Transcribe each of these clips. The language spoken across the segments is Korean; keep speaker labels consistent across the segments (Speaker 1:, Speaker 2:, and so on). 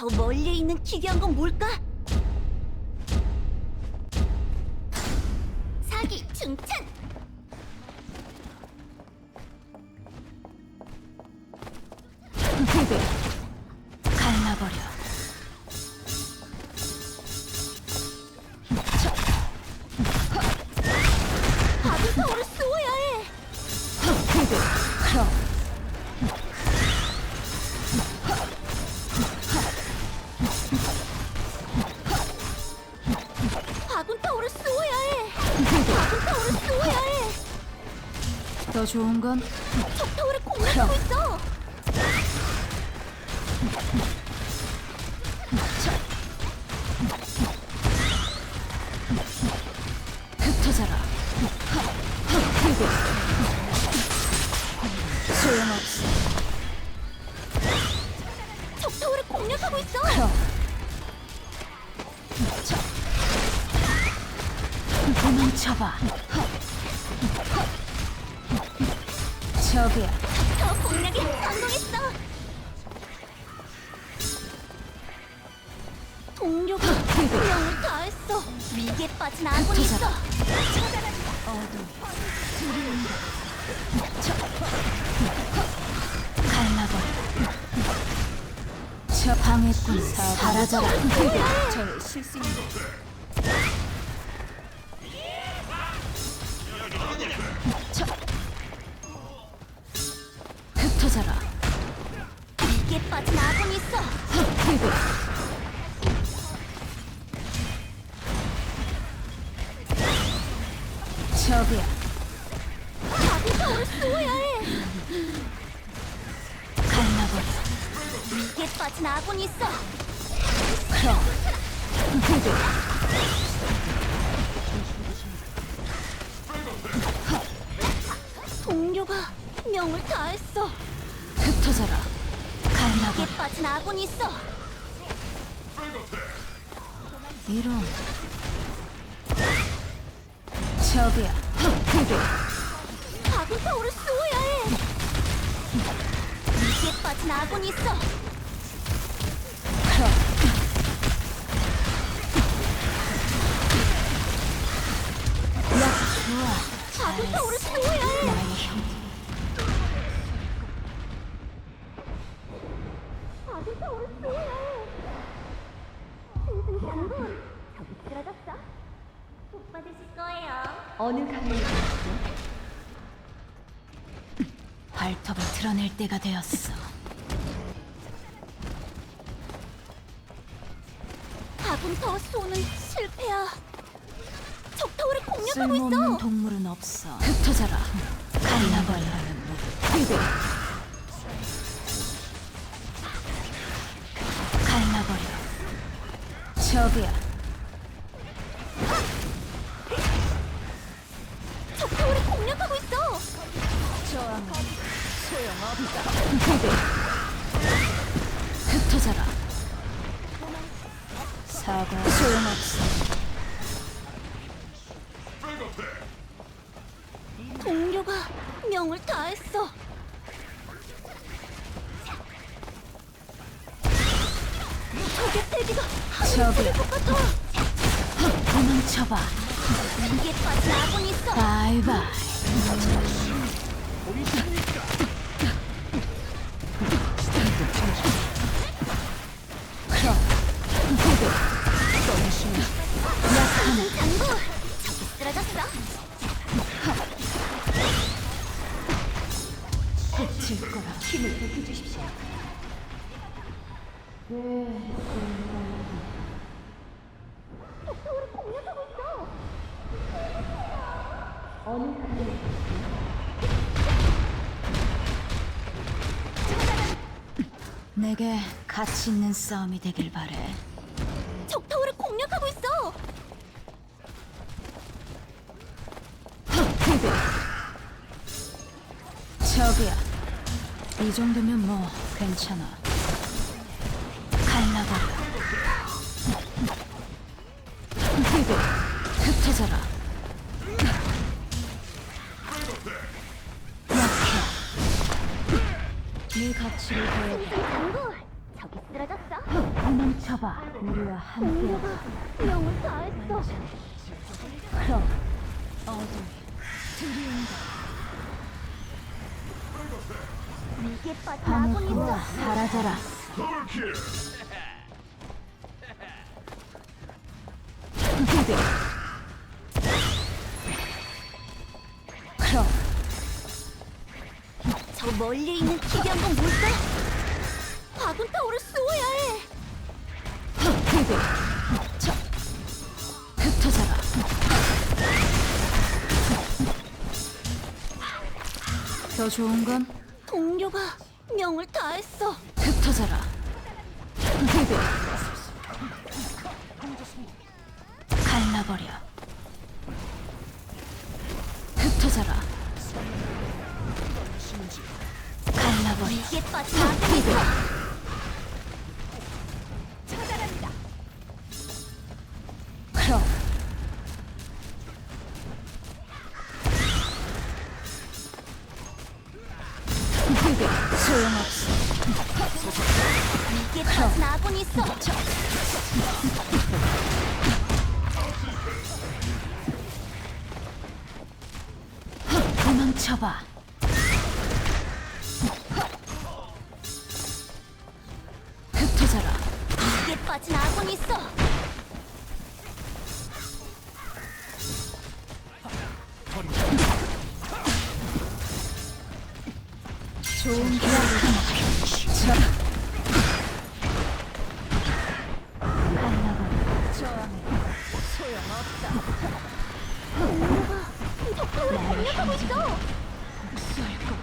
Speaker 1: 저 멀리에 있는 기괴한 건 뭘까? 사기 중찬!
Speaker 2: 좋은
Speaker 1: 건적 타워를 공략하고 있어!
Speaker 2: 저기야.
Speaker 1: 저 공략에 성공했어! 동료가 명을 다했어! 위기에 빠진 아군이 있어!
Speaker 2: 어둠. 갈라버려. 저 방해꾼 사라져라. 저의 실수입니다. 저기야.
Speaker 1: 바비 타워를 쏘아야 해!
Speaker 2: 갈라버려.
Speaker 1: 위기에 빠진 아군이 있어!
Speaker 2: 그럼.
Speaker 1: 동료가 명을 다했어! 위기에 빠진 아군이 있어!
Speaker 2: 이런. 저기야.
Speaker 1: 바군 타워를 쏘아야 해! 위기에 빠진 아군이 있어!
Speaker 2: 야, 좋아.
Speaker 1: 바군 타워를 쏘아야 해!
Speaker 2: 나의 형.
Speaker 1: 타워를 쏘아야 해! 승승장군! 저기 쓰러졌어? 복 받으실 거예요.
Speaker 2: 어느 강을 발톱을 드러낼 때가 되었어.
Speaker 1: 타워 쏘는 실패야. 적 타워를 공략하고
Speaker 2: 쓸모없는
Speaker 1: 있어.
Speaker 2: 동물은 없어. 흩어져라. 갈라버려. 갈라버려. 저기야.
Speaker 1: 적 타워를 공략하고 있어.
Speaker 2: 저항은 소용없다. 흩어져라. 사과 소용없어.
Speaker 1: 동료가 명을 다했어. 적의 패기가 것 같아.
Speaker 2: 도망쳐봐.
Speaker 1: 위기에 빠진 아군이 있어.
Speaker 2: 바이바이. 내게 가치 있는 싸움이 되길 바래.
Speaker 1: 적 타워를 공략하고 있어.
Speaker 2: 저기야. 이 정도면 뭐 괜찮아. 우리와 함께.
Speaker 1: 명을 다했어.
Speaker 2: 그럼 어둠이 밤의
Speaker 1: 아군이
Speaker 2: 고아
Speaker 1: 있어.
Speaker 2: 사라져라. 그대. 그럼
Speaker 1: 저 멀리 있는 기병군 뭘까? 화군 타워를 쏘아야 해.
Speaker 2: 그대. 저 흩어져라. 더 좋은 건
Speaker 1: 동료가 명을 다했어.
Speaker 2: 흩어져라. 그대. 갈라버려. 흩어져라. 갈라버려.
Speaker 1: 위기에 빠진 아군이 있어. 아군이 있어.
Speaker 2: 도망쳐봐. 흩어져라.
Speaker 1: 위기에 빠진 아군이 있어.
Speaker 2: 좋은 기회를 저 쏠고.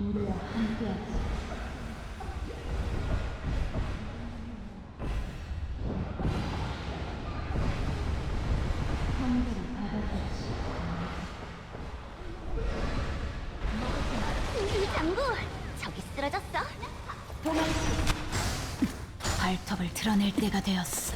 Speaker 2: 우리와 함께하자.
Speaker 1: 저기 쓰러졌어.
Speaker 2: 발톱을 드러낼 때가 되었어.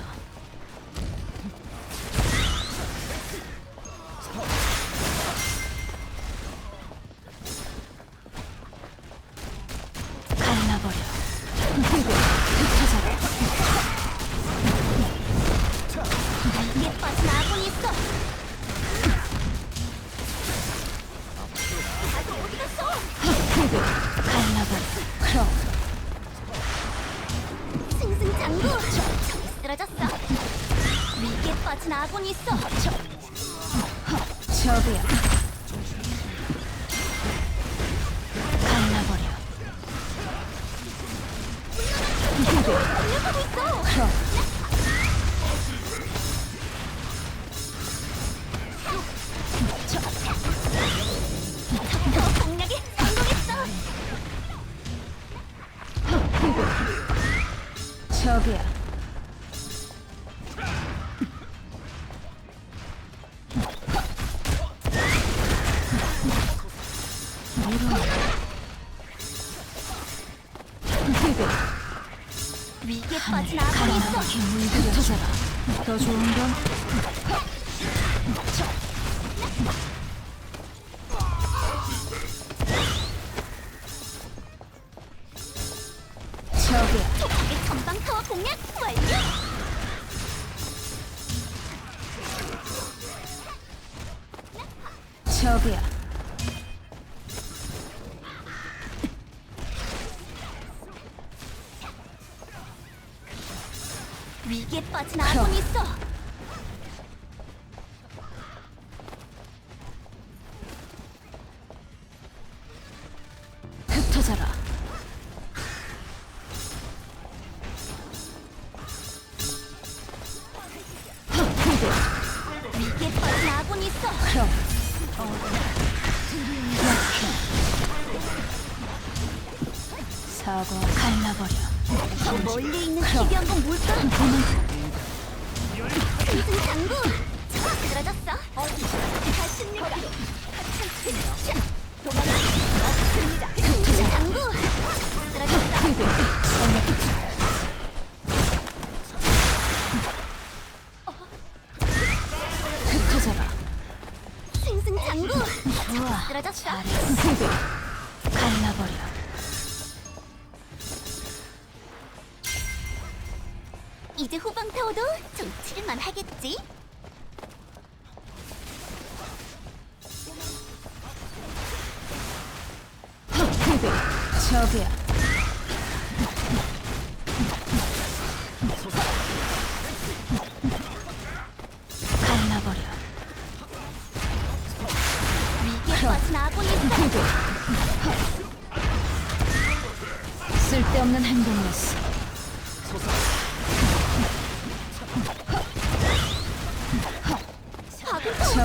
Speaker 1: 아군이 있어.
Speaker 2: 저기야.
Speaker 1: 위기에 빠진 아군이 있어.
Speaker 2: 갈라버려. 물들여줘라. 더 좋은 건 저기야.
Speaker 1: 독하게 전방 타워 공략 완료.
Speaker 2: 저기야.
Speaker 1: 위기에 빠진 아군이 있어.
Speaker 2: 흩어져라.
Speaker 1: 위기에 빠진 아군이 있어.
Speaker 2: 그럼 사과 갈라버려.
Speaker 1: 저 멀리 있는 기병군 뭘까? 승승장구 저기 쓰러졌어. 가십니까? 도망칠 이제 후방 타워도 좀 칠만 하겠지?
Speaker 2: 갈라버려
Speaker 1: 아군이다.
Speaker 2: 흑흑 쓸데없는 행동이었어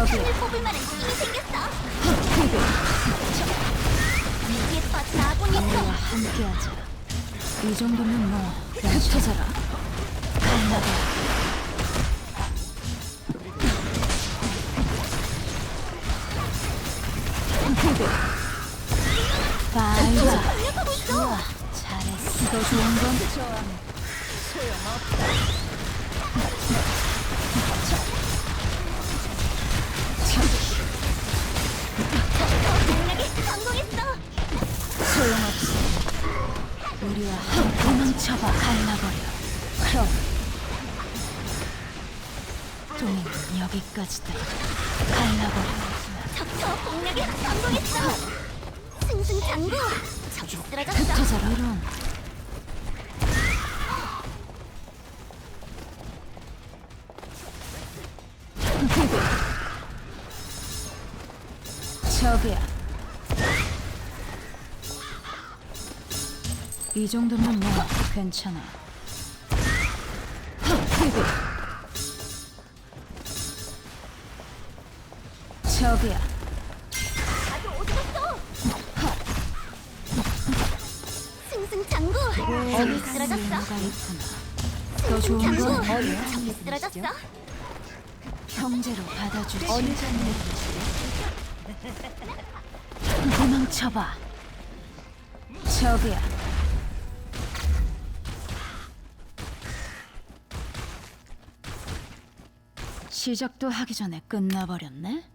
Speaker 1: 뽑을 만한 힘이 생겼어. 위기에 빠진.
Speaker 2: 우리와 함께하자. 이 정도면 뭐 흩어져라. 흑흑 바이바
Speaker 1: 있어.
Speaker 2: 좋아. 잘했어. 더 좋은 건 소용없어 우리와 함께 도망쳐봐 갈라버려. 그럼 동행은 여기까지다. 갈라버려.
Speaker 1: 저 공략에 성공했어. 승승장구. 저기 쓰러졌어.
Speaker 2: 이런. 흑흑 저기야 이 정도면 뭐 괜찮아 저기야
Speaker 1: 나도 어디 갔어? 승승장구. 저기 쓰러졌어.
Speaker 2: 뭐가 있구나 더 좋은 건
Speaker 1: 승승장구.
Speaker 2: 어디야?
Speaker 1: 저기 쓰러졌어.
Speaker 2: 형제로 받아주지 어느 장르 도망쳐봐 저기야 시작도 하기 전에 끝나버렸네